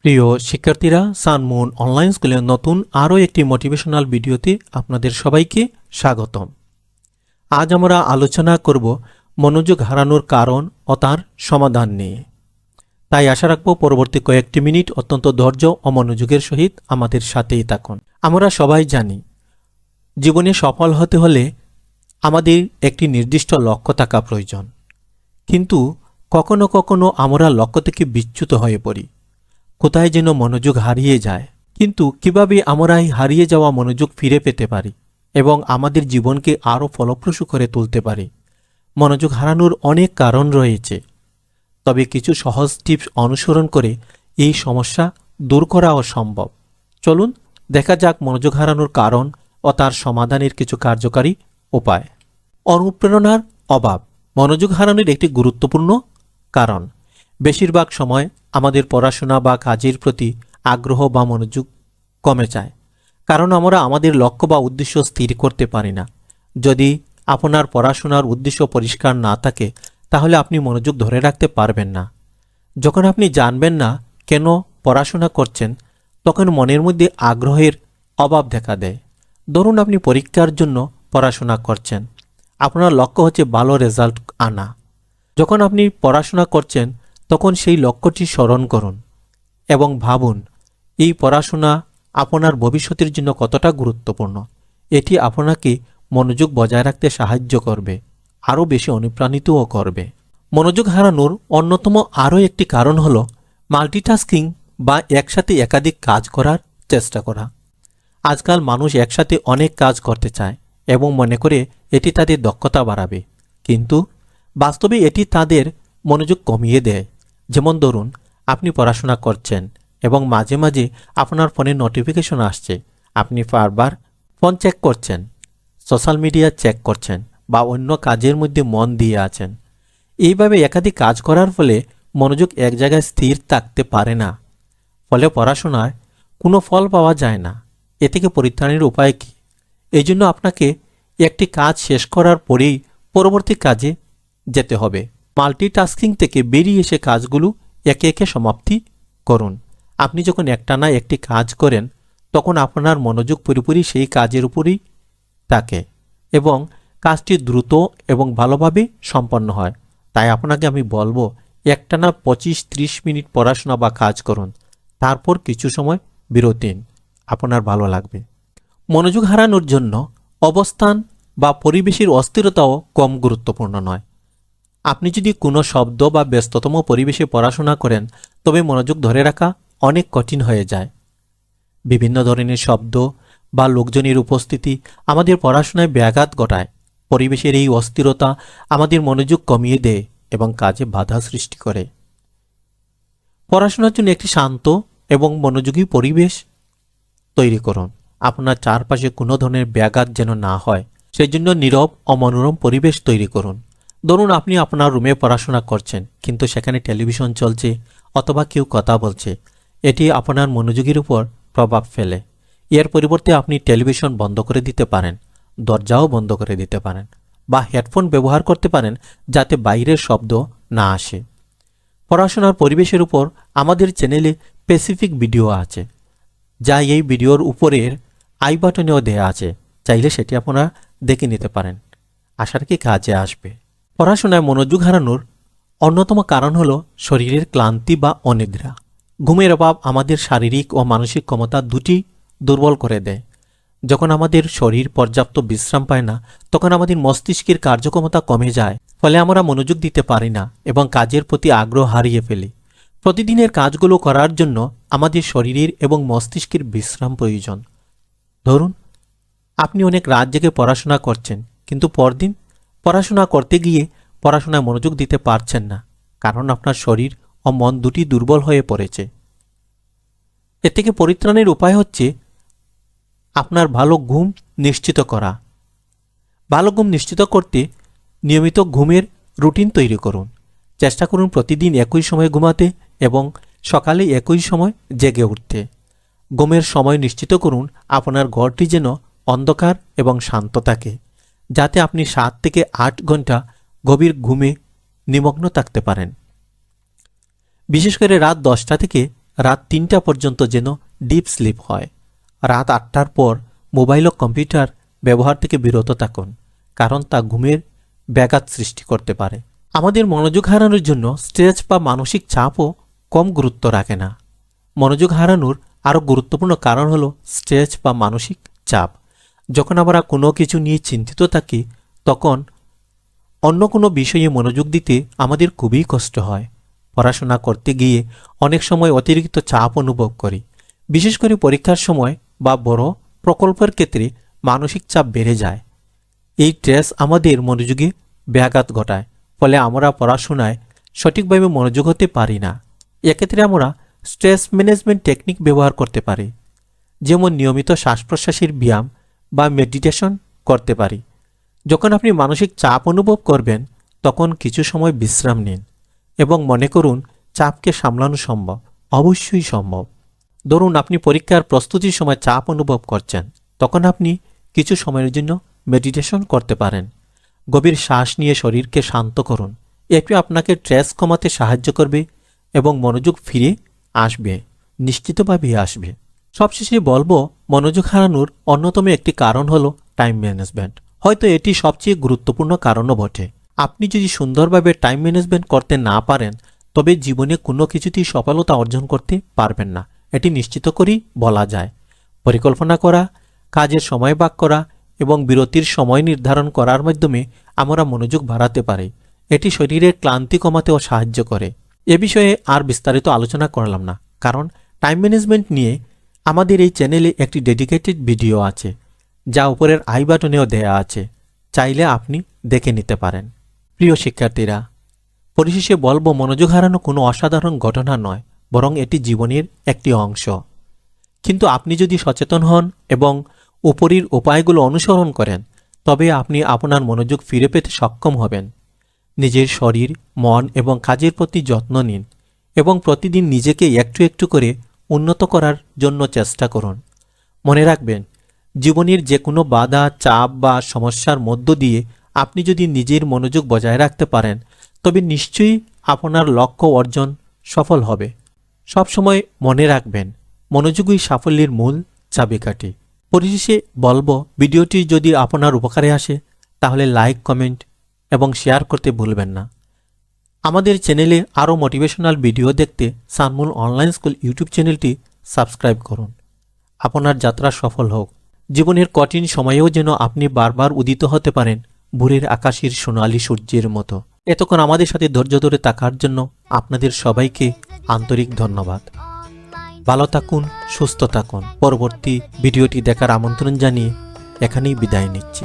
প্রিয় শিক্ষার্থীরা Sunmoon online স্কুলের নতুন আরও একটি মোটিভেশনাল ভিডিওতে আপনাদের সবাইকে স্বাগতম। আজ আমরা আলোচনা করব মনোযোগ হারানোর কারণ ও তার সমাধান নিয়ে। তাই আশা রাখব পরবর্তী কয়েকটি মিনিট অত্যন্ত ধৈর্য ও মনোযোগের সহিত আমাদের সাথেই থাকুন। আমরা সবাই জানি, জীবনে সফল হতে হলে আমাদের একটি নির্দিষ্ট লক্ষ্য থাকা প্রয়োজন। কিন্তু কখনো কখনো আমরা লক্ষ্য থেকে বিচ্যুত হয়ে পড়ি। কোথায় যেন মনোযোগ হারিয়ে যায়। কিন্তু কীভাবে আমরা এই হারিয়ে যাওয়া মনোযোগ ফিরে পেতে পারি এবং আমাদের জীবনকে আরও ফলপ্রসূ করে তুলতে পারি? মনোযোগ হারানোর অনেক কারণ রয়েছে। তবে কিছু সহজ টিপস অনুসরণ করে এই সমস্যা দূর করাও সম্ভব। চলুন দেখা যাক মনোযোগ হারানোর কারণ ও তার সমাধানের কিছু কার্যকারী উপায়। অনুপ্রেরণার অভাব। মনোযোগ হারানোর একটি গুরুত্বপূর্ণ কারণ, বেশিরভাগ সময় আমাদের পড়াশোনা বা কাজের প্রতি আগ্রহ বা মনোযোগ কমে যায়। কারণ আমরা আমাদের লক্ষ্য বা উদ্দেশ্য স্থির করতে পারি না। যদি আপনার পড়াশোনার উদ্দেশ্য পরিষ্কার না থাকে, তাহলে আপনি মনোযোগ ধরে রাখতে পারবেন না। যখন আপনি জানবেন না কেন পড়াশোনা করছেন, তখন মনের মধ্যে আগ্রহের অভাব দেখা দেয়। ধরুন আপনি পরীক্ষার জন্য পড়াশোনা করছেন। আপনার লক্ষ্য হচ্ছে ভালো রেজাল্ট আনা। যখন আপনি পড়াশোনা করছেন, তখন সেই লক্ষ্যটি স্মরণ করুন এবং ভাবুন, এই পড়াশোনা আপনার ভবিষ্যতের জন্য কতটা গুরুত্বপূর্ণ। এটি আপনাকে মনোযোগ বজায় রাখতে সাহায্য করবে, আরও বেশি অনুপ্রাণিতও করবে। মনোযোগ হারানোর অন্যতম আরও একটি কারণ হল মাল্টিটাস্কিং বা একসাথে একাধিক কাজ করার চেষ্টা করা। আজকাল মানুষ একসাথে অনেক কাজ করতে চায় এবং মনে করে এটি তাদের দক্ষতা বাড়াবে। কিন্তু বাস্তবে এটি তাদের মনোযোগ কমিয়ে দেয়। যেমন ধরুন, আপনি পড়াশোনা করছেন এবং মাঝে মাঝে আপনার ফোনে নোটিফিকেশন আসছে, আপনি বারবার ফোন চেক করছেন সোশ্যাল মিডিয়া চেক করছেন বা অন্য কাজের মধ্যে মন দিয়ে আছেন। এইভাবে একাধিক কাজ করার ফলে মনোযোগ এক জায়গায় স্থির থাকতে পারে না। ফলে পড়াশোনায় কোনো ফল পাওয়া যায় না। এ থেকে পরিত্রাণের উপায় কী? এই জন্য আপনাকে একটি কাজ শেষ করার পরেই পরবর্তী কাজে যেতে হবে। মাল্টিটাস্কিং থেকে বেরিয়ে এসে কাজগুলো একে একে সমাপ্তি করুন। আপনি যখন একটানা একটি কাজ করেন, তখন আপনার মনোযোগ পুরোপুরি সেই কাজের উপরই থাকে এবং কাজটি দ্রুত এবং ভালোভাবে সম্পন্ন হয়। তাই আপনাকে আমি বলব, একটানা পঁচিশ ত্রিশ মিনিট পড়াশোনা বা কাজ করুন। তারপর কিছু সময় বিরতি আপনার ভালো লাগবে। মনোযোগ হারানোর জন্য অবস্থান বা পরিবেশের অস্থিরতাও কম গুরুত্বপূর্ণ নয়। আপনি যদি কোনো শব্দ বা ব্যস্ততম পরিবেশে পড়াশোনা করেন, তবে মনোযোগ ধরে রাখা অনেক কঠিন হয়ে যায়। বিভিন্ন ধরনের শব্দ বা লোকজনের উপস্থিতি আমাদের পড়াশোনায় ব্যাঘাত ঘটায়। পরিবেশের এই অস্থিরতা আমাদের মনোযোগ কমিয়ে দেয় এবং কাজে বাধা সৃষ্টি করে। পড়াশোনার জন্য একটি শান্ত এবং মনোযোগী পরিবেশ তৈরি করুন। আপনার চারপাশে কোনো ধরনের ব্যাঘাত যেন না হয় সেই জন্য নীরব ও মনোরম পরিবেশ তৈরি করুন। ধরুন আপনি আপনার রুমে পড়াশোনা করছেন, কিন্তু সেখানে টেলিভিশন চলছে অথবা কেউ কথা বলছে, এটি আপনার মনোযোগের উপর প্রভাব ফেলে। এর পরিবর্তে আপনি টেলিভিশন বন্ধ করে দিতে পারেন, দরজাও বন্ধ করে দিতে পারেন, বা হেডফোন ব্যবহার করতে পারেন যাতে বাইরের শব্দ না আসে। পড়াশোনার পরিবেশের উপর আমাদের চ্যানেলে স্পেসিফিক ভিডিও আছে, যা এই ভিডিওর উপরের আই বাটনেও দেয়া আছে, চাইলে সেটি আপনারা দেখে নিতে পারেন। আশা রাখি কাজে আসবে। পড়াশোনায় মনোযোগ হারানোর অন্যতম কারণ হলো শরীরের ক্লান্তি বা অনিদ্রা। ঘুমের অভাব আমাদের শারীরিক ও মানসিক ক্ষমতা দুটি দুর্বল করে দেয়। যখন আমাদের শরীর পর্যাপ্ত বিশ্রাম পায় না, তখন আমাদের মস্তিষ্কের কার্যক্ষমতা কমে যায়, ফলে আমরা মনোযোগ দিতে পারি না এবং কাজের প্রতি আগ্রহ হারিয়ে ফেলি। প্রতিদিনের কাজগুলো করার জন্য আমাদের শরীরের এবং মস্তিষ্কের বিশ্রাম প্রয়োজন। ধরুন, আপনি অনেক রাত জেগে পড়াশোনা করছেন, কিন্তু পরদিন পড়াশোনা করতে গিয়ে পড়াশোনায় মনোযোগ দিতে পারছেন না, কারণ আপনার শরীর ও মন দুটি দুর্বল হয়ে পড়েছে। এ থেকে পরিত্রাণের উপায় হচ্ছে আপনার ভালো ঘুম নিশ্চিত করা। ভালো ঘুম নিশ্চিত করতে নিয়মিত ঘুমের রুটিন তৈরি করুন। চেষ্টা করুন প্রতিদিন একই সময় ঘুমাতে এবং সকালে একই সময় জেগে উঠতে। ঘুমের সময় নিশ্চিত করুন আপনার ঘরটি যেন অন্ধকার এবং শান্ত থাকে। যাতে আপনি সাত থেকে আট ঘণ্টা গভীর ঘুমে নিমগ্ন থাকতে পারেন। বিশেষ করে রাত দশটা থেকে রাত তিনটা পর্যন্ত যেন ডিপ স্লিপ হয়। রাত আটটার পর মোবাইল ও কম্পিউটার ব্যবহার থেকে বিরত থাকুন, কারণ তা ঘুমের ব্যাঘাত সৃষ্টি করতে পারে। আমাদের মনোযোগ হারানোর জন্য স্ট্রেস বা মানসিক চাপও কম গুরুত্ব রাখে না। মনোযোগ হারানোর আরও গুরুত্বপূর্ণ কারণ হলো স্ট্রেস বা মানসিক চাপ। যখন আমরা কোনো কিছু নিয়ে চিন্তিত থাকি, তখন অন্য কোনো বিষয়ে মনোযোগ দিতে আমাদের খুবই কষ্ট হয়। পড়াশোনা করতে গিয়ে অনেক সময় অতিরিক্ত চাপ অনুভব করি। বিশেষ করে পরীক্ষার সময় বা বড় প্রকল্পের ক্ষেত্রে মানসিক চাপ বেড়ে যায়। এই স্ট্রেস আমাদের মনোযোগে ব্যাঘাত ঘটায়, ফলে আমরা পড়াশোনায় সঠিকভাবে মনোযোগ হতে পারি না। এক্ষেত্রে আমরা স্ট্রেস ম্যানেজমেন্ট টেকনিক ব্যবহার করতে পারি, যেমন নিয়মিত শ্বাস প্রশ্বাসের ব্যায়াম বা মেডিটেশন করতে পারি। যখন আপনি মানসিক চাপ অনুভব করবেন, তখন কিছু সময় বিশ্রাম নিন এবং মনে করুন, চাপকে সামলানো সম্ভব, অবশ্যই সম্ভব। ধরুন, আপনি পরীক্ষার প্রস্তুতির সময় চাপ অনুভব করছেন, তখন আপনি কিছু সময়ের জন্য মেডিটেশন করতে পারেন। গভীর শ্বাস নিয়ে শরীরকে শান্ত করুন এটি আপনাকে স্ট্রেস কমাতে সাহায্য করবে এবং মনোযোগ ফিরে আসবে নিশ্চিতভাবে আসবে। সবশেষে বলব মনোযোগ হারানোর অন্যতম একটি কারণ হলো টাইম ম্যানেজমেন্ট হয়তো এটি সবচেয়ে গুরুত্বপূর্ণ কারণও বটে। আপনি যদি সুন্দরভাবে টাইম ম্যানেজমেন্ট করতে না পারেন, তবে জীবনে কোনো কিছুতেই সফলতা অর্জন করতে পারবেন না। এটি নিশ্চিত করেই বলা যায়। পরিকল্পনা করা, কাজের সময় ভাগ করা এবং বিরতির সময় নির্ধারণ করার মাধ্যমে আমরা মনোযোগ বাড়াতে পারি। এটি শরীরের ক্লান্তি কমাতেও সাহায্য করে। এ বিষয়ে আর বিস্তারিত আলোচনা করলাম না, কারণ টাইম ম্যানেজমেন্ট নিয়ে আমাদের এই চ্যানেলে একটি ডেডিকেটেড ভিডিও আছে, যা উপরের আই বাটনেও দেয়া আছে। চাইলে আপনি দেখে নিতে পারেন। প্রিয় শিক্ষার্থীরা, পরিশেষে বলব, মনোযোগ হারানো কোনো অসাধারণ ঘটনা নয়, বরং এটি জীবনের একটি অংশ। কিন্তু আপনি যদি সচেতন হন এবং উপরির উপায়গুলো অনুসরণ করেন, তবে আপনি আপনার মনোযোগ ফিরে পেতে সক্ষম হবেন। নিজের শরীর, মন এবং কাজের প্রতি যত্ন নিন এবং প্রতিদিন নিজেকে একটু একটু করে উন্নত করার জন্য চেষ্টা করুন। মনে রাখবেন, জীবনের যে কোনো বাধা, চাপ বা সমস্যার মধ্য দিয়ে আপনি যদি নিজের মনোযোগ বজায় রাখতে পারেন, তবে নিশ্চয়ই আপনার লক্ষ্য অর্জন সফল হবে। সবসময় মনে রাখবেন মনোযোগই সাফল্যের মূল চাবিকাঠি। পরিশেষে বলব, ভিডিওটি যদি আপনার উপকারে আসে, তাহলে লাইক, কমেন্ট এবং শেয়ার করতে ভুলবেন না। আমাদের চ্যানেলে আরও মোটিভেশনাল ভিডিও দেখতে সানমুল অনলাইন স্কুল ইউটিউব চ্যানেলটি সাবস্ক্রাইব করুন। আপনার যাত্রা সফল হোক। জীবনের কঠিন সময়েও যেন আপনি বারবার উদিত হতে পারেন ভোরের আকাশের সোনালী সূর্যের মতো। এতক্ষণ আমাদের সাথে ধৈর্য ধরে থাকার জন্য আপনাদের সবাইকে আন্তরিক ধন্যবাদ। ভালো থাকুন, সুস্থ থাকুন। পরবর্তী ভিডিওটি দেখার আমন্ত্রণ জানিয়ে এখানেই বিদায় নিচ্ছি।